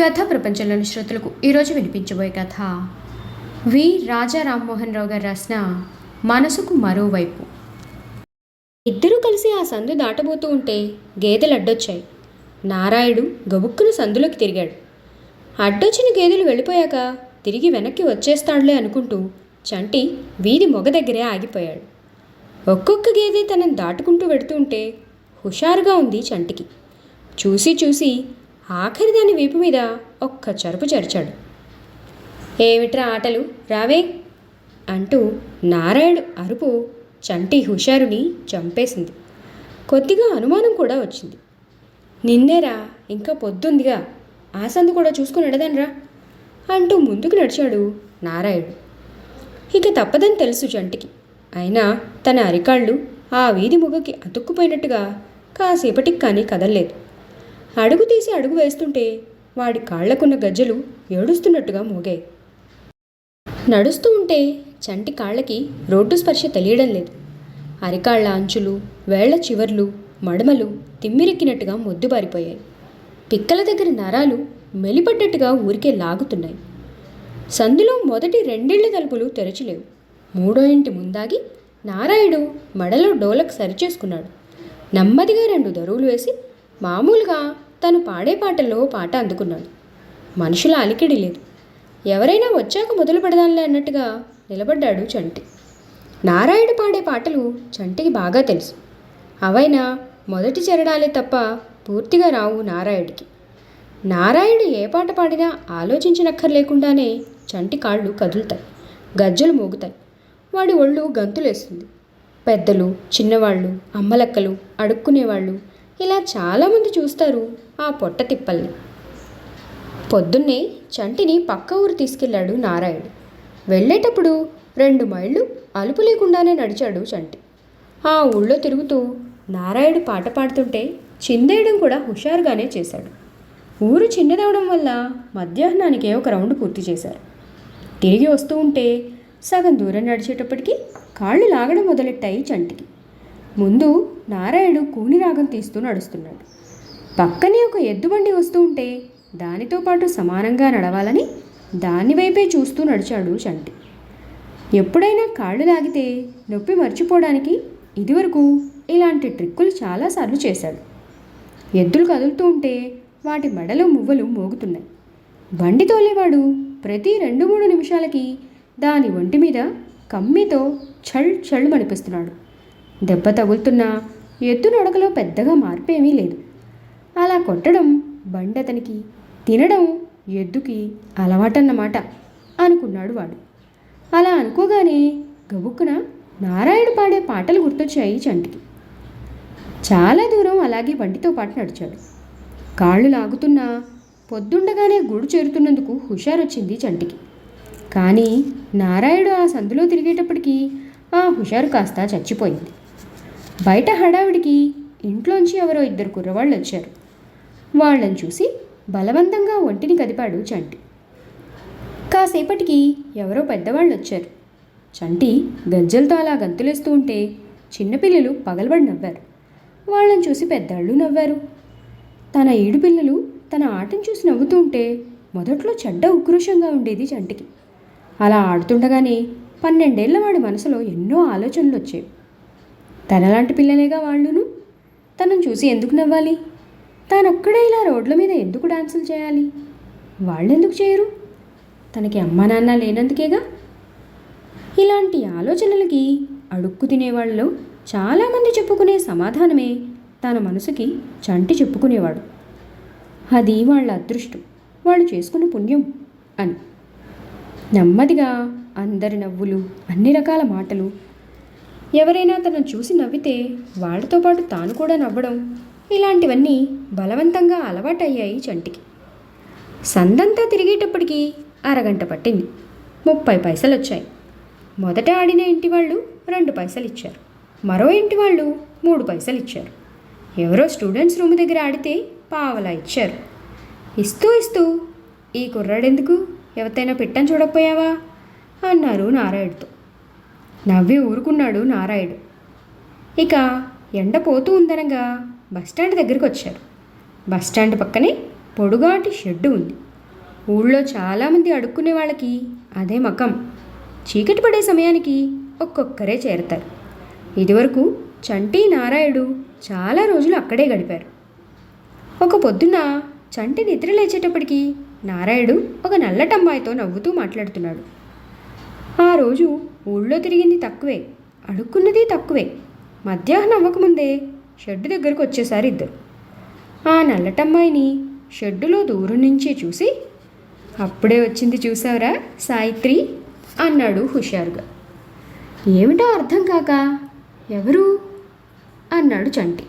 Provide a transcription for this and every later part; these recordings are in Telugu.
కథ ప్రపంచంలోని శ్రోతలకు ఈరోజు వినిపించబోయే కథ. వి. రాజా రామ్మోహన్ రావు గారు రాసిన మనసుకు మరోవైపు. ఇద్దరూ కలిసి ఆ సందు దాటబోతూ ఉంటే గేదెలు అడ్డొచ్చాయి. నారాయుడు గబుక్కున సందులోకి తిరిగాడు. అడ్డొచ్చిన గేదెలు వెళ్ళిపోయాక తిరిగి వెనక్కి వచ్చేస్తాడులే అనుకుంటూ చంటి వీధి మొగ దగ్గరే ఆగిపోయాడు. ఒక్కొక్క గేదె తనని దాటుకుంటూ వెడుతుంటే హుషారుగా ఉంది చంటికి. చూసి చూసి ఆఖరి దాని వీపు మీద ఒక్క చరుపు చరిచాడు ఏమిట్రా ఆటలు? రావే! అంటూ నారాయణుడు అరుపు చంటి హుషారుని చంపేసింది. కొద్దిగా అనుమానం కూడా వచ్చింది. నిన్నేరా? ఇంకా పొద్దుందిగా. ఆ సందు కూడా చూసుకుని ఎడదనరా అంటూ ముందుకు నడిచాడు నారాయణుడు ఇక తప్పదని తెలుసు చంటికి అయినా తన అరికాళ్ళు ఆ వీధి ముగకి అతుక్కుపోయినట్టుగా కాసేపటికి కానీ కదల్లేదు. అడుగు తీసి అడుగు వేస్తుంటే వాడి కాళ్ళకున్న గజ్జలు ఏడుస్తున్నట్టుగా మోగాయి. నడుస్తూ ఉంటే చంటి కాళ్ళకి రోడ్డు స్పర్శ తెలియడం లేదు. అరికాళ్ళ అంచులు వేళ్ళ చివర్లు మడమలు తిమ్మిరెక్కినట్టుగా మొద్దుబారిపోయాయి పిక్కల దగ్గర నరాలు మెలిపడ్డట్టుగా ఊరికే లాగుతున్నాయి. సందులో మొదటి రెండేళ్ళ తలుపులు తెరచలేవు. మూడో ఇంటి ముందాగి నారాయుడు మడలో డోలకు సరిచేసుకున్నాడు. నెమ్మదిగా రెండు దరువులు వేసి మామూలుగా తను పాడే పాటల్లో పాట అందుకున్నాడు. మనుషుల అలికిడి లేదు. ఎవరైనా వచ్చాక మొదలు పెడదాంలే అన్నట్టుగా నిలబడ్డాడు చంటి. నారాయుడు పాడే పాటలు చంటికి బాగా తెలుసు. అవైనా మొదటి చరణాలే తప్ప పూర్తిగా రావు నారాయుడికి నారాయణుడు ఏ పాట పాడినా ఆలోచించనక్కర్లేకుండానే చంటి కాళ్ళు కదులుతాయి. గజ్జలు మోగుతాయి. వాడి ఒళ్ళు గంతులేస్తుంది. పెద్దలు చిన్నవాళ్ళు అమ్మలక్కలు అడుక్కునేవాళ్ళు ఇలా చాలామంది చూస్తారు ఆ పొట్ట తిప్పల్ని. పొద్దున్నే చంటిని పక్క ఊరు తీసుకెళ్ళాడు నారాయణ్. వెళ్ళేటప్పుడు రెండు మైళ్ళు అలుపు లేకుండానే నడిచాడు చంటి. ఆ ఊళ్ళో తిరుగుతూ నారాయణుడు పాట పాడుతుంటే చిందేయడం కూడా హుషారుగానే చేశాడు. ఊరు చిన్నదవడం వల్ల మధ్యాహ్నానికే ఒక రౌండ్ పూర్తి చేశారు. తిరిగి వస్తూ ఉంటే సగం దూరం నడిచేటప్పటికి కాళ్ళు లాగడం మొదలెట్టాయి చంటికి. ముందు నారాయణుడు కూని రాగం తీస్తూ నడుస్తున్నాడు. పక్కనే ఒక ఎద్దుబండి వస్తూ ఉంటే దానితో పాటు సమానంగా నడవాలని దాని వైపే చూస్తూ నడిచాడు చంటి. ఎప్పుడైనా కాళ్ళు లాగితే నొప్పి మర్చిపోవడానికి ఇదివరకు ఇలాంటి ట్రిక్కులు చాలాసార్లు చేశాడు. ఎద్దులు కదులుతూ ఉంటే వాటి మెడలో మువ్వలు మోగుతున్నాయి. బండి తోలేవాడు ప్రతి రెండు మూడు నిమిషాలకి దాని ఒంటి మీద కమ్మితో చల్ చళ్ళు మనిపిస్తున్నాడు దెబ్బ తగులుతున్నా ఎద్దు పెద్దగా మార్పేమీ లేదు. అలా కొట్టడం బండి అతనికి తినడం ఎద్దుకి అలవాటన్నమాట అనుకున్నాడు వాడు. అలా అనుకోగానే గబుక్కున నారాయణ పాడే పాటలు గుర్తొచ్చాయి చంటికి. చాలా దూరం అలాగే బండితో పాటు నడిచాడు. కాళ్ళు లాగుతున్నా పొద్దుండగానే గూడు చేరుతున్నందుకు హుషారొచ్చింది చంటికి. కానీ నారాయుడు ఆ సందులో తిరిగేటప్పటికీ ఆ హుషారు కాస్త చచ్చిపోయింది. బయట హడావిడికి ఇంట్లోంచి ఎవరో ఇద్దరు కుర్రవాళ్ళు వచ్చారు. వాళ్ళని చూసి బలవంతంగా ఒంటిని కదిపాడు చంటి. కాసేపటికి ఎవరో పెద్దవాళ్ళు వచ్చారు. చంటి గజ్జలతో అలా గంతులేస్తూ ఉంటే చిన్నపిల్లలు పగలబడి నవ్వారు. వాళ్ళని చూసి పెద్దాళ్ళు నవ్వారు. తన ఏడు పిల్లలు తన ఆటను చూసి నవ్వుతూ ఉంటే మొదట్లో చెడ్డ ఉక్రోషంగా ఉండేది చంటికి. అలా ఆడుతుండగానే పన్నెండేళ్ళ వాడి మనసులో ఎన్నో ఆలోచనలు వచ్చేవి. తనలాంటి పిల్లలేగా వాళ్ళును? తనను చూసి ఎందుకు నవ్వాలి? తానొక్కడే ఇలా రోడ్ల మీద ఎందుకు డాన్సులు చేయాలి? వాళ్ళెందుకు చేయరు? తనకి అమ్మా నాన్న లేనందుకేగా? ఇలాంటి ఆలోచనలకి అడుక్కు తినేవాళ్ళలో చాలామంది చెప్పుకునే సమాధానమే తన మనసుకి చంటి చెప్పుకునేవాడు. అది వాళ్ళ అదృష్టం వాళ్ళు చేసుకున్న పుణ్యం అని. నెమ్మదిగా అందరి నవ్వులు అన్ని రకాల మాటలు ఎవరైనా తనను చూసి నవ్వితే వాళ్ళతో పాటు తాను కూడా నవ్వడం ఇలాంటివన్నీ బలవంతంగా అలవాటయ్యాయి చంటికి. సందంతా తిరిగేటప్పటికి అరగంట పట్టింది. ముప్పై పైసలు వచ్చాయి మొదట ఆడిన ఇంటి వాళ్ళు రెండు పైసలు ఇచ్చారు మరో ఇంటి వాళ్ళు మూడు పైసలు ఇచ్చారు ఎవరో స్టూడెంట్స్ రూమ్ దగ్గర ఆడితే పావలా ఇచ్చారు. ఇస్తూ ఇస్తూ ఈ కుర్రాడెందుకు? ఎవతైనా పెట్టని చూడకపోయావా? అన్నారు నారాయుడుతో నవ్వి ఊరుకున్నాడు నారాయుడు. ఇక ఎండ పోతూ ఉందనగా బస్టాండ్ దగ్గరికి వచ్చారు బస్టాండ్ పక్కనే పొడుగాటి షెడ్డు ఉంది. ఊళ్ళో చాలామంది అడుక్కునే వాళ్ళకి అదే మకం. చీకటి పడే సమయానికి ఒక్కొక్కరే చేరతారు. ఇదివరకు చంటి నారాయుడు చాలా రోజులు అక్కడే గడిపారు. ఒక పొద్దున్న చంటి నిద్ర లేచేటప్పటికి నారాయుడు ఒక నల్లటమ్మాయితో నవ్వుతూ మాట్లాడుతున్నాడు. ఆ రోజు ఊళ్ళో తిరిగింది తక్కువే అడుక్కున్నది తక్కువే. మధ్యాహ్నం అవ్వకముందే షెడ్డు దగ్గరకు వచ్చేసారు ఇద్దరు. ఆ నల్లటమ్మాయిని షెడ్డులో దూరం నుంచి చూసి అప్పుడే వచ్చింది చూసావురా సాయిత్రి అన్నాడు హుషారుగా. ఏమిటో అర్థం కాక ఎవరు? అన్నాడు చంటి.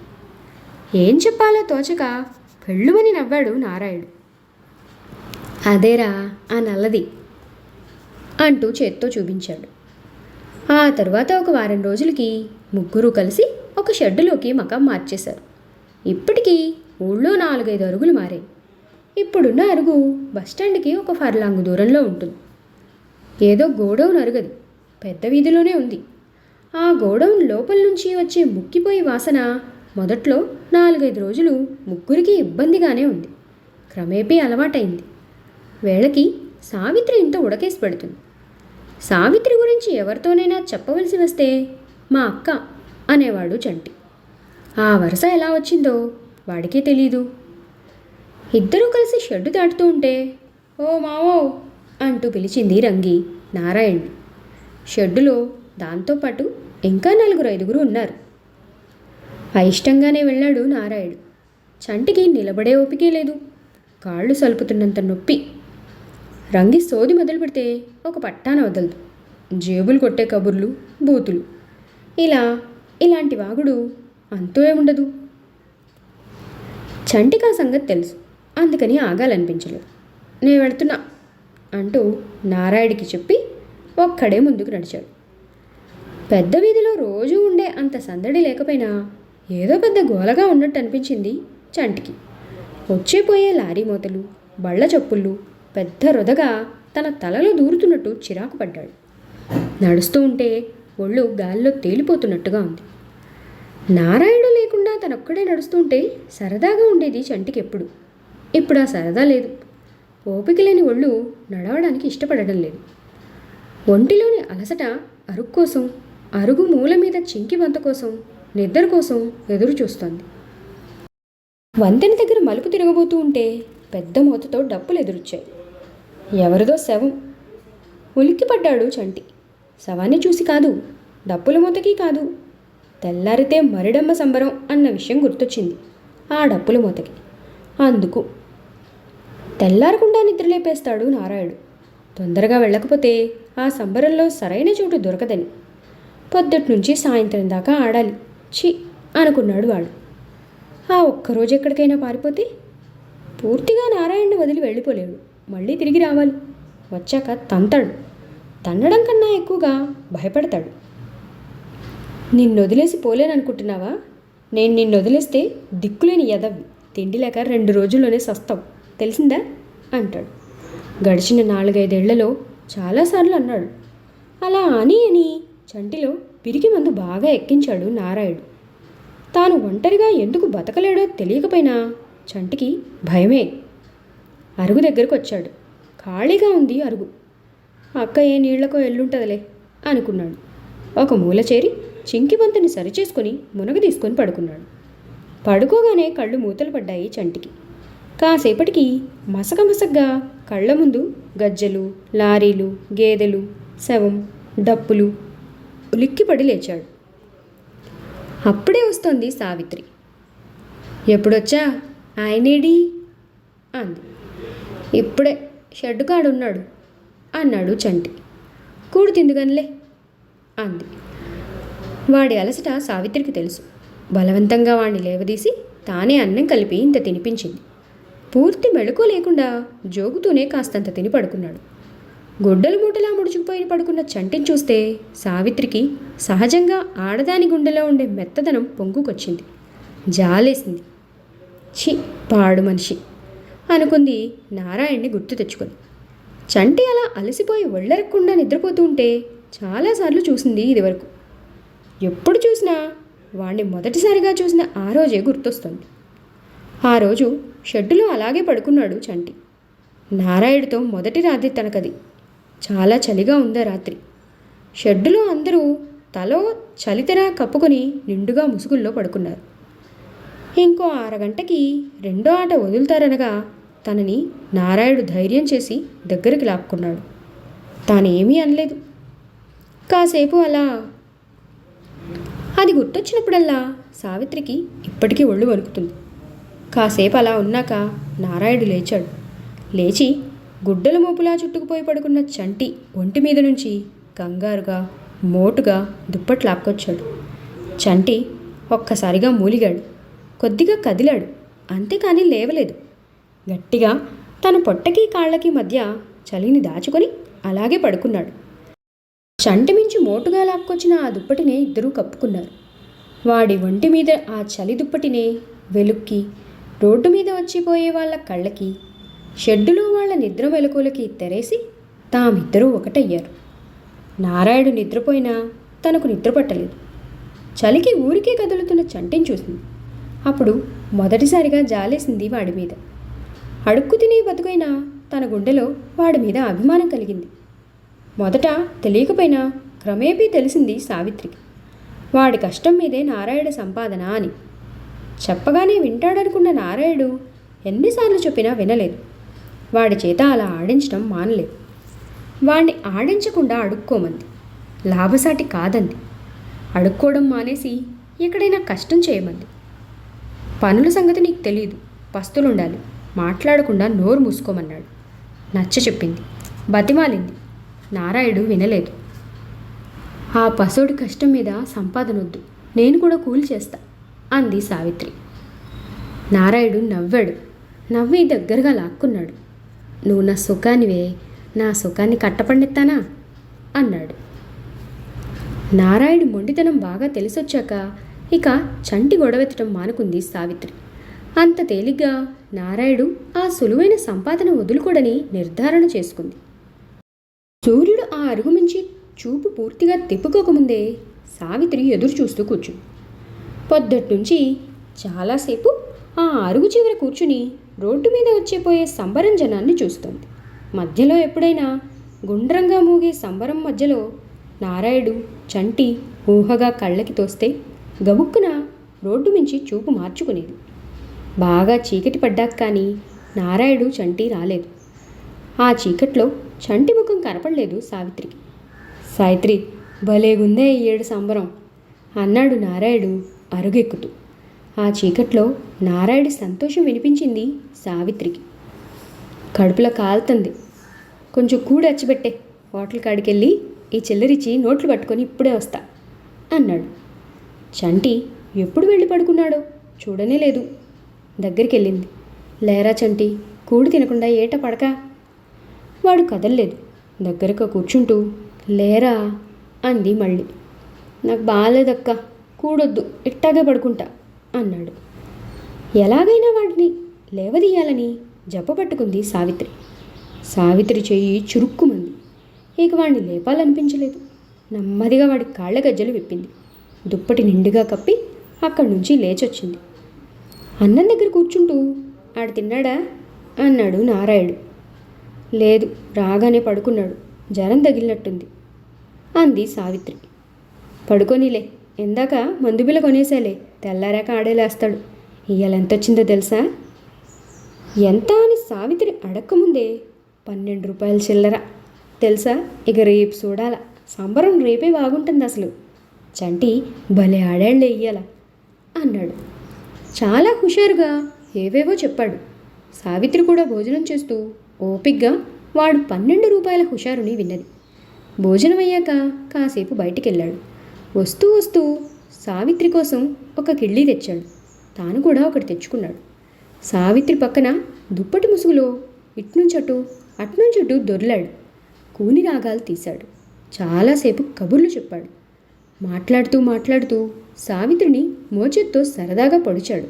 ఏం చెప్పాలో తోచక పెళ్ళుమని నవ్వాడు నారాయుడు అదేరా ఆ నల్లది అంటూ చేత్తో చూపించాడు. ఆ తర్వాత ఒక వారం రోజులకి ముగ్గురు కలిసి ఒక షెడ్డులోకి మకం మార్చేశారు. ఇప్పటికీ ఊళ్ళో నాలుగైదు అరుగులు మారాయి ఇప్పుడున్న అరుగు బస్టాండ్కి ఒక ఫర్లాంగు దూరంలో ఉంటుంది. ఏదో గోడౌన్ అరుగది పెద్ద వీధిలోనే ఉంది. ఆ గోడౌన్ లోపల నుంచి వచ్చే ముక్కిపోయి వాసన మొదట్లో నాలుగైదు రోజులు ముగ్గురికి ఇబ్బందిగానే ఉంది. క్రమేపీ అలవాటైంది. వేళకి సావిత్రి ఇంత ఉడకేసి పెడుతుంది. సావిత్రి గురించి ఎవరితోనైనా చెప్పవలసి వస్తే మా అక్క అనేవాడు చంటి. ఆ వరుస ఎలా వచ్చిందో వాడికే తెలీదు. ఇద్దరూ కలిసి షెడ్డు దాటుతూ ఉంటే ఓ మావో అంటూ పిలిచింది రంగి నారాయణ్. షెడ్డులో దాంతోపాటు ఇంకా నలుగురు ఐదుగురు ఉన్నారు. అయిష్టంగానే వెళ్ళాడు నారాయణుడు చంటికి నిలబడే ఓపికే లేదు. కాళ్ళు సలుపుతున్నంత నొప్పి. రంగి సోది మొదలు పెడితే ఒక పట్టాన వదలదు. జేబులు కొట్టే కబుర్లు బూతులు. ఇలా ఇలాంటి వాగుడు అంతో ఏముండదు చంటికి ఆ సంగతి తెలుసు. అందుకని ఆగాలనిపించలేదు. నేను వెళుతున్నా అంటూ నారాయుడికి చెప్పి ఒక్కడే ముందుకు నడిచాడు. పెద్ద వీధిలో రోజూ ఉండే అంత సందడి లేకపోయినా ఏదో పెద్ద గోలగా ఉన్నట్టు అనిపించింది చంటికి. వచ్చేపోయే లారీ మూతలు బళ్ళ చప్పుళ్ళు పెద్ద రొదగా తన తలలో దూరుతున్నట్టు చిరాకు పడ్డాడు. నడుస్తూ ఉంటే ఒళ్ళు గాల్లో తేలిపోతున్నట్టుగా ఉంది. నారాయణ లేకుండా తనొక్కడే నడుస్తుంటే సరదాగా ఉండేది చంటికి ఎప్పుడు ఇప్పుడు ఆ సరదా లేదు. ఓపిక లేని ఒళ్ళు నడవడానికి ఇష్టపడడం లేదు. ఒంటిలోని అలసట అరుగు కోసం అరుగు మూల మీద చింకి వంత కోసం నిద్ర కోసం ఎదురు చూస్తోంది. వంతెన దగ్గర మలుపు తిరగబోతూ ఉంటే పెద్ద మూతతో డప్పులు ఎదురొచ్చాయి. ఎవరిదో శవం. ఉలిక్కిపడ్డాడు చంటి. శవాన్ని చూసి కాదు డప్పుల మూతకి కాదు. తెల్లారితే మరిడమ్మ సంబరం అన్న విషయం గుర్తొచ్చింది ఆ డప్పుల మూతకి. అందుకు తెల్లారకుండా నిద్రలేపేస్తాడు నారాయుడు తొందరగా వెళ్ళకపోతే ఆ సంబరంలో సరైన చోటు దొరకదని. పొద్దుటి నుంచి సాయంత్రం దాకా ఆడాలి. చి అనుకున్నాడు వాడు. ఆ ఒక్కరోజు ఎక్కడికైనా పారిపోతే పూర్తిగా నారాయణని వదిలి వెళ్ళిపోలేడు. మళ్ళీ తిరిగి రావాలి. వచ్చాక తంతాడు. తన్నడం కన్నా ఎక్కువగా భయపడతాడు. నిన్ను వదిలేసి పోలేననుకుంటున్నావా? నేను నిన్ను వదిలేస్తే దిక్కులేని ఎదవి తిండి లేక రెండు రోజుల్లోనే సస్తావు. తెలిసిందా? అంటాడు. గడిచిన నాలుగైదేళ్ళలో చాలాసార్లు అన్నాడు. అలా అని అని చంటిలో పిరికి మందు బాగా ఎక్కించాడు నారాయుడు తాను ఒంటరిగా ఎందుకు బతకలేడో తెలియకపోయినా చంటికి భయమే. అరుగు దగ్గరకు వచ్చాడు ఖాళీగా ఉంది అరుగు. అక్క ఏ నీళ్ళకో ఎల్లుంటుందిలే అనుకున్నాడు. ఒక మూల చేరి చింకి బంతిని సరిచేసుకొని మునగ తీసుకొని పడుకున్నాడు. పడుకోగానే కళ్ళు మూతలు పడ్డాయి చంటికి. కాసేపటికి మసక మసగ్గా కళ్ళ ముందు గజ్జలు లారీలు గేదెలు శవం డప్పులు ఉలిక్కిపడి లేచాడు. అప్పుడే వస్తోంది సావిత్రి. ఎప్పుడొచ్చా ఆయనేడి? అంది. ఇప్పుడే షెడ్డు కాడున్నాడు అన్నాడు చంటి. కూడు తిందుగానిలే అంది. వాడి అలసట సావిత్రికి తెలుసు. బలవంతంగా వాణ్ణి లేవదీసి తానే అన్నం కలిపి ఇంత తినిపించింది. పూర్తి మెళుకు లేకుండా జోగుతూనే కాస్తంత తిని పడుకున్నాడు. గుడ్డలు మూటలా ముడుచుకుపోయి పడుకున్న చంటిని చూస్తే సావిత్రికి సహజంగా ఆడదాని గుండెలో ఉండే మెత్తదనం పొంగుకొచ్చింది. జాలేసింది. చి పాడు మనిషి. అనుకుంది. నారాయణ్ణి గుర్తు తెచ్చుకొని చంటి అలా అలసిపోయి ఒళ్ళెరక్కుండా నిద్రపోతూ ఉంటే చాలాసార్లు చూసింది ఇదివరకు. ఎప్పుడు చూసినా వాణ్ణి మొదటిసారిగా చూసిన ఆ రోజే గుర్తొస్తుంది. ఆ రోజు షెడ్డులో అలాగే పడుకున్నాడు చంటి. నారాయుడితో మొదటి రాత్రి తనకది. చాలా చలిగా ఉందా రాత్రి. షెడ్డులో అందరూ తలో చలితెర కప్పుకొని నిండుగా ముసుగుల్లో పడుకున్నారు. ఇంకో అరగంటకి రెండో ఆట వదులుతారనగా తనని నారాయుడు ధైర్యం చేసి దగ్గరికి లాక్కున్నాడు. తానేమీ అనలేదు. కాసేపు అలా అది గుర్తొచ్చినప్పుడల్లా సావిత్రికి ఇప్పటికీ ఒళ్ళు వణుకుతుంది. కాసేపు అలా ఉన్నాక నారాయుడు లేచాడు. లేచి గుడ్డల మోపులా చుట్టుకుపోయి పడుకున్న చంటి ఒంటి మీద నుంచి కంగారుగా మోటుగా దుప్పట్లు లాక్కొచ్చాడు చంటి ఒక్కసారిగా మూలిగాడు. కొద్దిగా కదిలాడు. అంతేకాని లేవలేదు. గట్టిగా తన పొట్టకి కాళ్ళకి మధ్య చలిని దాచుకొని అలాగే పడుకున్నాడు. చంటిమించి మోటుగా లాక్కొచ్చిన ఆ దుప్పటినే ఇద్దరూ కప్పుకున్నారు. వాడి ఒంటి మీద ఆ చలి దుప్పటినే వెలుక్కి రోడ్డు మీద వచ్చిపోయే వాళ్ళ కళ్ళకి షెడ్డులో వాళ్ళ నిద్ర వెలుకులకి తెరేసి తామిద్దరూ ఒకటయ్యారు. నారాయుడు నిద్రపోయినా తనకు నిద్ర పట్టలేదు. చలికి ఊరికే కదులుతున్న చంటిని చూసింది. అప్పుడు మొదటిసారిగా జాలేసింది వాడి మీద. అడుక్కు తిని బతుకైనా తన గుండెలో వాడి మీద అభిమానం కలిగింది. మొదట తెలియకపోయినా క్రమేపీ తెలిసింది సావిత్రికి. వాడి కష్టం మీదే నారాయణ సంపాదన అని. చెప్పగానే వింటాడనుకున్న నారాయుడు ఎన్నిసార్లు చెప్పినా వినలేదు. వాడి చేత అలా ఆడించడం మానలేదు. వాణ్ణి ఆడించకుండా అడుక్కోమంది. లాభసాటి కాదంది. అడుక్కోవడం మానేసి ఎక్కడైనా కష్టం చేయమంది. పనుల సంగతి నీకు తెలియదు పస్తులుండాలి. మాట్లాడకుండా నోరు మూసుకోమన్నాడు. నచ్చ చెప్పింది. బతిమాలింది. నారాయుడు వినలేదు. ఆ పశువుడి కష్టం మీద సంపాదనొద్దు. నేను కూడా కూలి చేస్తా అంది సావిత్రి. నారాయుడు నవ్వాడు. నవ్వి దగ్గరగా లాక్కున్నాడు. నువ్వు నా సుఖానివే నా సుఖాన్ని కట్టపండిస్తానా? అన్నాడు. నారాయుడు మొండితనం బాగా తెలిసొచ్చాక ఇక చంటి గొడవెత్తడం మానుకుంది సావిత్రి. అంత తేలిగ్గా నారాయుడు ఆ సులువైన సంపాదన వదులుకోడని నిర్ధారణ చేసుకుంది. సూర్యుడు ఆ అరుగు మించి చూపు పూర్తిగా తిప్పుకోకముందే సావిత్రి ఎదురు చూస్తూ కూర్చుంది. పొద్దుట్నుంచి చాలాసేపు ఆ అరుగు చివర కూర్చుని రోడ్డు మీద వచ్చేపోయే సంబరం జనాన్ని చూస్తోంది. మధ్యలో ఎప్పుడైనా గుండ్రంగా మూగే సంబరం మధ్యలో నారాయుడు చంటి ఊహగా కళ్ళకి తోస్తే గబుక్కున రోడ్డు మించి చూపు మార్చుకునేది. బాగా చీకటి పడ్డాక కానీ నారాయుడు చంటి రాలేదు. ఆ చీకట్లో చంటి ముఖం కనపడలేదు సావిత్రికి సావిత్రి భలేగుందే ఈ ఏడు సంబరం అన్నాడు నారాయుడు అరుగెక్కుతూ. ఆ చీకట్లో నారాయుడి సంతోషం వినిపించింది సావిత్రికి. కడుపులో కాలుతుంది. కొంచెం కూడి అచ్చిపెట్టే. హోటల్ కాడికెళ్ళి ఈ చిల్లరిచ్చి నోట్లు పట్టుకొని ఇప్పుడే వస్తా అన్నాడు. చంటి ఎప్పుడు వెళ్ళి పడుకున్నాడో చూడనే లేదు. దగ్గరికి వెళ్ళింది లేరా చంటి కూడి తినకుండా ఏట పడక. వాడు కదలలేదు. దగ్గరగా కూర్చుంటూ లేరా అంది మళ్ళీ. నాకు బాగాలేదక్క కూడొద్దు ఇట్టాగే పడుకుంటా అన్నాడు. ఎలాగైనా వాడిని లేవదీయాలని జపపట్టుకుంది సావిత్రి. సావిత్రి చెయ్యి చురుక్కుమంది. ఇక వాడిని లేపాలనిపించలేదు. నెమ్మదిగా వాడి కాళ్ళ గజ్జలు విప్పింది. దుప్పటి నిండుగా కప్పి అక్కడి నుంచి లేచొచ్చింది. అన్నం దగ్గర కూర్చుంటూ ఆడు తిన్నాడా? అన్నాడు నారాయుడు లేదు రాగానే పడుకున్నాడు. జ్వరం తగిలినట్టుంది అంది సావిత్రి. పడుకోనిలే ఎందాక మందుబిల్ల కొనేసాలే తెల్లారాక ఆడేలేస్తాడు ఇవాళ ఎంత వచ్చిందో తెలుసా? ఎంత? అని సావిత్రి అడక్కముందే పన్నెండు రూపాయల చిల్లర. తెలుసా? ఇక రేపు చూడాల సంబరం రేపే బాగుంటుంది అసలు. చంటి భలే ఆడాళ్ళే ఇయ్యాల అన్నాడు. చాలా హుషారుగా ఏవేవో చెప్పాడు. సావిత్రి కూడా భోజనం చేస్తూ ఓపిగ్గా వాడు పన్నెండు రూపాయల హుషారుని విన్నది. భోజనం అయ్యాక కాసేపు బయటికెళ్ళాడు. వస్తూ వస్తూ సావిత్రి కోసం ఒక కిళ్ళీ తెచ్చాడు. తాను కూడా ఒకటి తెచ్చుకున్నాడు. సావిత్రి పక్కన దుప్పటి ముసుగులో ఇట్నుంచటు అట్నుంచటు దొర్లాడు. కూని రాగాలు తీశాడు. చాలాసేపు కబుర్లు చెప్పాడు. మాట్లాడుతూ మాట్లాడుతూ సావిత్రిని మోచెత్తో సరదాగా పొడిచాడు.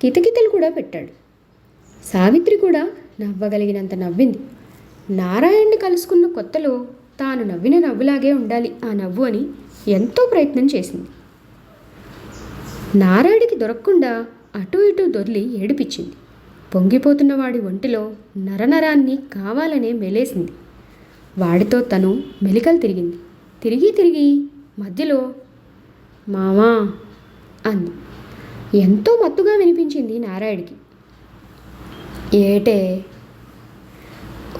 కితకితలు కూడా పెట్టాడు. సావిత్రి కూడా నవ్వగలిగినంత నవ్వింది. నారాయణ్ణి కలుసుకున్న కొత్తలో తాను నవ్విన నవ్వులాగే ఉండాలి ఆ నవ్వు అని ఎంతో ప్రయత్నం చేసింది. నారాయుడికి దొరకకుండా అటు ఇటు దొర్లి ఏడిపించింది. పొంగిపోతున్న వాడి ఒంటిలో నరనరాన్ని కావాలనే మెలేసింది. వాడితో తను మెలికలు తిరిగింది. తిరిగి తిరిగి మధ్యలో మామా అంది. ఎంతో మత్తుగా వినిపించింది నారాయణకి. ఏటే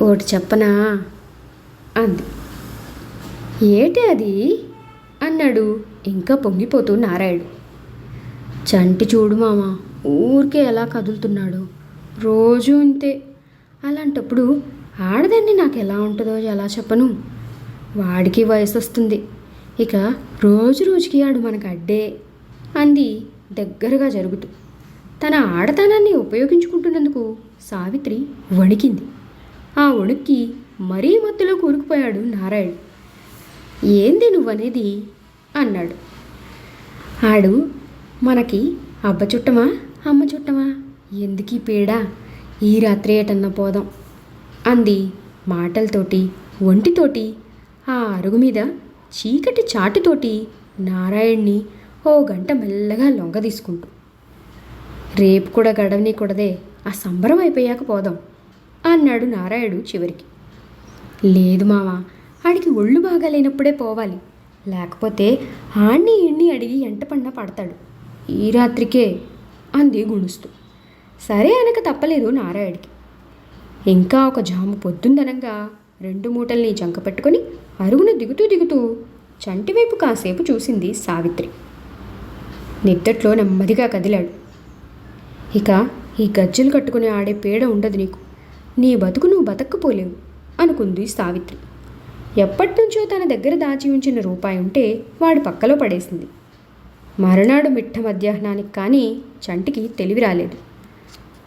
ఒకటి చెప్పనా అంది. ఏటే అది అన్నాడు ఇంకా పొంగిపోతూ నారాయణుడు చంటి చూడు మామ ఊరికే ఎలా కదులుతున్నాడు. రోజు ఇంతే. అలాంటప్పుడు ఆడదాన్ని నాకు ఎలా ఉంటుందో ఎలా చెప్పను? వాడికి వయసు వస్తుంది ఇక రోజు రోజుకి ఆడు మనకు అడ్డే అంది దగ్గరగా జరుగుతూ. తన ఆడతనాన్ని ఉపయోగించుకుంటున్నందుకు సావిత్రి వణికింది. ఆ వణుక్కి మరీ మత్తులో కూరుకుపోయాడు నారాయణ్. ఏంది నువ్వనేది? అన్నాడు. ఆడు మనకి అబ్బ చుట్టమా అమ్మ చుట్టమా? ఎందుకీ పీడ? ఈ రాత్రి ఏటన్నా పోదాం అంది మాటలతోటి ఒంటితోటి ఆ అరుగు మీద చీకటి చాటుతోటి నారాయణ్ణి ఓ గంట మెల్లగా లొంగ తీసుకుంటూ. రేపు కూడా గడవని కూడదే ఆ సంబరం అయిపోయాక పోదాం అన్నాడు నారాయణుడు చివరికి. లేదు మావా ఆడికి ఒళ్ళు బాగాలేనప్పుడే పోవాలి. లేకపోతే ఆణ్ణి ఇణ్ణి అడిగి ఎంటపన్న పడతాడు. ఈ రాత్రికే అంది గుణుస్తూ. సరే అనక తప్పలేదు నారాయణకి ఇంకా ఒక జాము పొద్దుందనంగా రెండు మూటల్ని జంక పెట్టుకొని అరుగున దిగుతూ దిగుతూ చంటివైపు కాసేపు చూసింది సావిత్రి. నిద్దట్లో నెమ్మదిగా కదిలాడు. ఇక ఈ గజ్జలు కట్టుకుని ఆడే పీడ ఉండదు నీకు. నీ బతుకు నువ్వు బతక్కపోలేవు అనుకుంది సావిత్రి. ఎప్పటినుంచో తన దగ్గర దాచి ఉంచిన రూపాయి ఉంటే వాడి పక్కలో పడేసింది. మరునాడు మిట్ట మధ్యాహ్నానికి కానీ చంటికి తెలివి రాలేదు.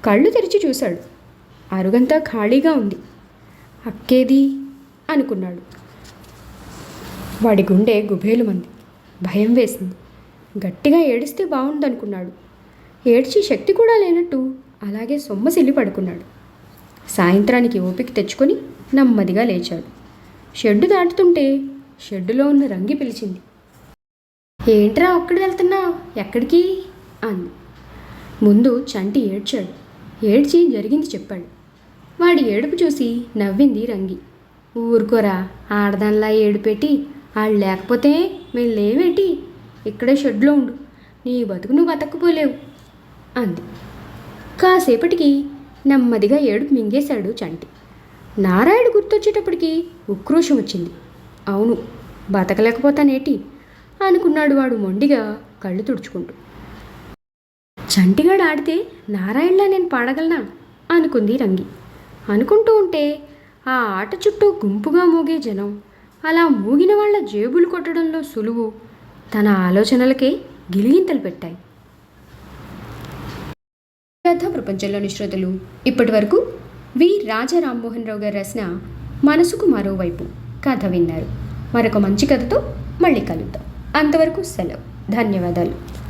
కళ్ళు తెరిచి చూశాడు. అరుగంతా ఖాళీగా ఉంది. అక్కేది అనుకున్నాడు. వాడి గుండె గుబేలు మంది. భయం వేసింది. గట్టిగా ఏడిస్తే బాగుందనుకున్నాడు ఏడ్చి శక్తి కూడా లేనట్టు అలాగే సొమ్మసిల్లి పడుకున్నాడు. సాయంత్రానికి ఓపిక తెచ్చుకొని నెమ్మదిగా లేచాడు. షెడ్డు దాటుతుంటే షెడ్డులో ఉన్న రంగి పిలిచింది. ఏంట్రా ఒక్కడు వెళ్తున్నావు? ఎక్కడికి? అంది. ముందు చంటి ఏడ్చాడు. ఏడ్చి జరిగింది చెప్పాడు. వాడి ఏడుపు చూసి నవ్వింది రంగి. ఊరుకోరా ఆడదానిలా ఏడుపెట్టి వాళ్ళు లేకపోతే మేము లేవేటి ఇక్కడే షెడ్లో ఉండు. నీ బతుకు నువ్వు బతకపోలేవు అంది. కాసేపటికి నెమ్మదిగా ఏడుపు మింగేశాడు చంటి. నారాయణ గుర్తొచ్చేటప్పటికి ఉక్రోషం వచ్చింది. అవును బతకలేకపోతానేటి? అనుకున్నాడు వాడు మొండిగా కళ్ళు తుడుచుకుంటూ. చంటిగాడు ఆడితే నారాయణలా నేను పాడగలనా? అనుకుంది రంగి. అనుకుంటూ ఉంటే ఆ ఆట చుట్టూ గుంపుగా మూగే జనం. అలా మూగిన వాళ్ళ జేబులు కొట్టడంలో సులువు తన ఆలోచనలకే గిలిగింతలు పెట్టాయి. కథ ప్రపంచంలోని శ్రోతలు ఇప్పటి వరకు వి. రాజా రామ్మోహన్ రావు గారు రాసిన మనసుకు మరోవైపు కథ విన్నారు. మరొక మంచి కథతో మళ్ళీ కలుద్దాం. అంతవరకు సెలవు. ధన్యవాదాలు.